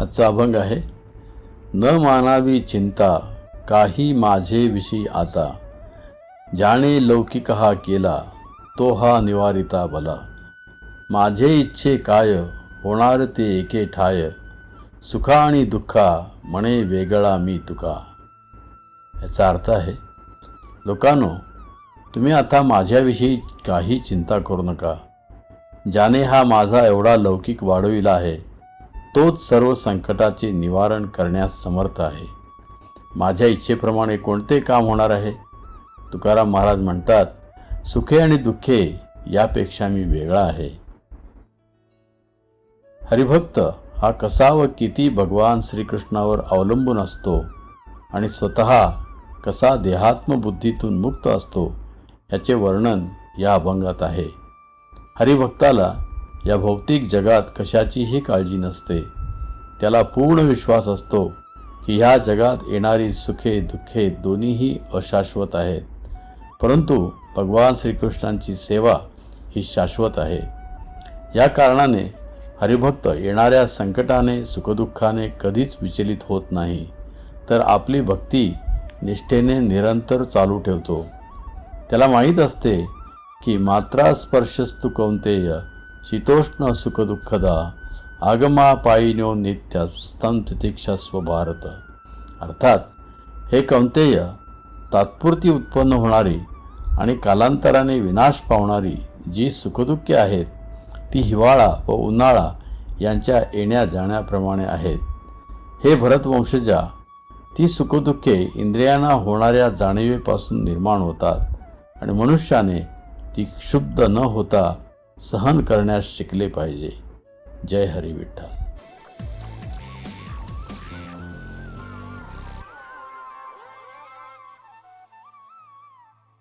आजचा अभंग आहे न मानावी चिंता काही माझे विषयी आता. ज्याने लौकिक हा केला तो हा निवारिता भला. माझे इच्छे काय होणार ते एके ठाय. सुखा आणि दुःखा म्हणे वेगळा मी तुका. याचा अर्थ आहे लोकांनो तुम्ही आता माझ्याविषयी काही चिंता करू नका. ज्याने हा माझा एवढा लौकिक वाढविला आहे तोच सर्व संकटाचे निवारण करण्यास समर्थ आहे. माझ्या इच्छेप्रमाणे कोणते काम होणार आहे? तुकाराम महाराज म्हणतात सुखे आणि दुःखे यापेक्षा मी वेगळा आहे. हरिभक्त हा कसा व किती भगवान श्रीकृष्णावर अवलंबून असतो आणि स्वतः कसा देहात्मबुद्धीतून मुक्त असतो याचे वर्णन या अभंगात आहे. हरिभक्ताला या भौतिक जगात कशाचीही काळजी नसते. त्याला पूर्ण विश्वास असतो की ह्या जगात येणारी सुखे दुःखे दोन्हीही अशाश्वत आहेत. परंतु भगवान श्रीकृष्णांची सेवा ही शाश्वत आहे. या कारणाने हरिभक्त येणाऱ्या संकटाने सुखदुःखाने कधीच विचलित होत नाही. तर आपली भक्ती निष्ठेने निरंतर चालू ठेवतो. त्याला माहीत असते की मात्रा स्पर्शस्तु कौंतेय शीतोष्ण सुखदुःखदा आगमा पायिनो नित्य स्तम तितिक्षस्व भारत अर्थात हे कौंतेय तात्पुरती उत्पन्न होणारी आणि कालांतराने विनाश पावणारी जी सुखदुःखे आहेत ती हिवाळा व उन्हाळा यांच्या येण्या जाण्याप्रमाणे आहेत हे भरतवंशजा ती सुखदुःखे इंद्रियांना होणाऱ्या जाणीवेपासून निर्माण होतात आणि मनुष्याने ती क्षुब्ध न होता सहन करण्यास शिकले पाहिजे. जय हरी विठ्ठल.